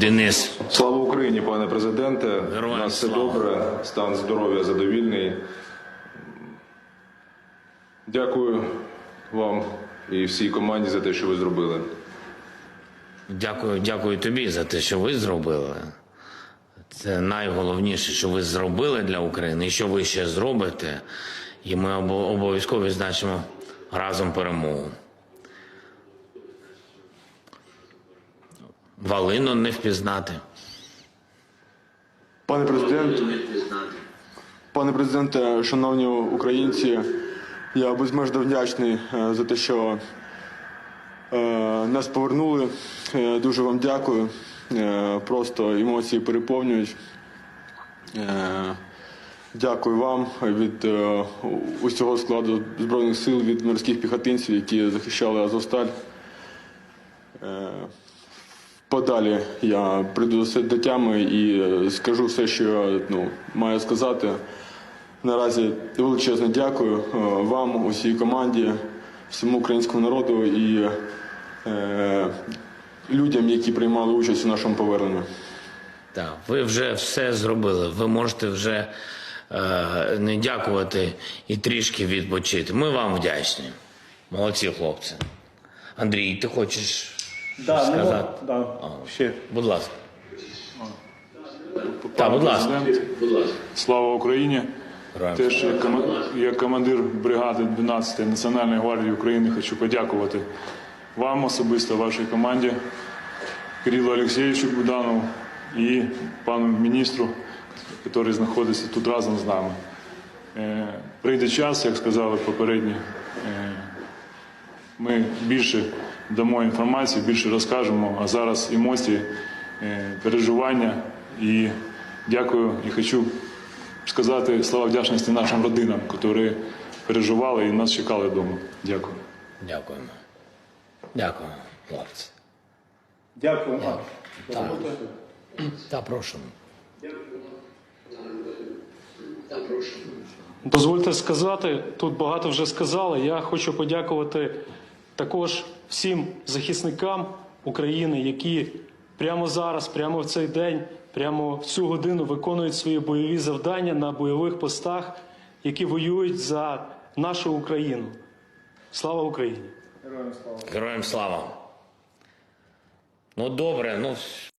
Денис, Слава Україні, пане президенте. Героям У нас все слава. добре, стан здоров'я задовільний. Дякую вам і всій команді за те, що ви зробили. дякую, дякую тобі за те, що ви зробили. Це найголовніше, що ви зробили для України і що ви ще зробите. І ми обов'язково відзначимо разом перемогу. Валину не впізнати. Пане президент, пане президенте, шановні українці, я безмежно вдячний е, за те, що е, нас повернули. Е, Дуже вам дякую. Просто емоції переповнюють. Дякую вам від усього складу Збройних сил, від морських піхотинців, які захищали Азовсталь. Подалі я прийду до тями і е, скажу все, що ну, маю сказати. Наразі величезне дякую е, вам, усій команді, всьому українському народу і е, людям, які приймали участь у нашому поверненні. Так, ви вже все зробили. Ви можете вже е, не дякувати і трішки відпочити. Ми вам вдячні. Молодці, хлопці. Андрій, ти хочеш Да, ну, сказати? да, ще. Будь ласка. Так, будь ласка. Президент, Слава Україні! Героям Теж як кома- як командир бригади 12-ї Національної гвардії України хочу подякувати вам особисто, вашій команді, Кирилу Олексійовичу Буданову і пану міністру, який знаходиться тут разом з нами. Е, Прийде час, як сказали попередні, е, ми більше дамо інформації, більше розкажемо, а зараз емоції, е, переживання. І дякую і хочу сказати слова вдячності нашим родинам, які переживали і нас чекали вдома. Дякую. Дякуємо. Дякую, хлопці. Дякую. Так. Та прошу. Дозвольте сказати, тут багато вже сказали. Я хочу подякувати також всім захисникам України, які прямо зараз, прямо в цей день, прямо в цю годину виконують свої бойові завдання на бойових постах, які воюють за нашу Україну. Слава Україні! Героям слава. Ну добре, ну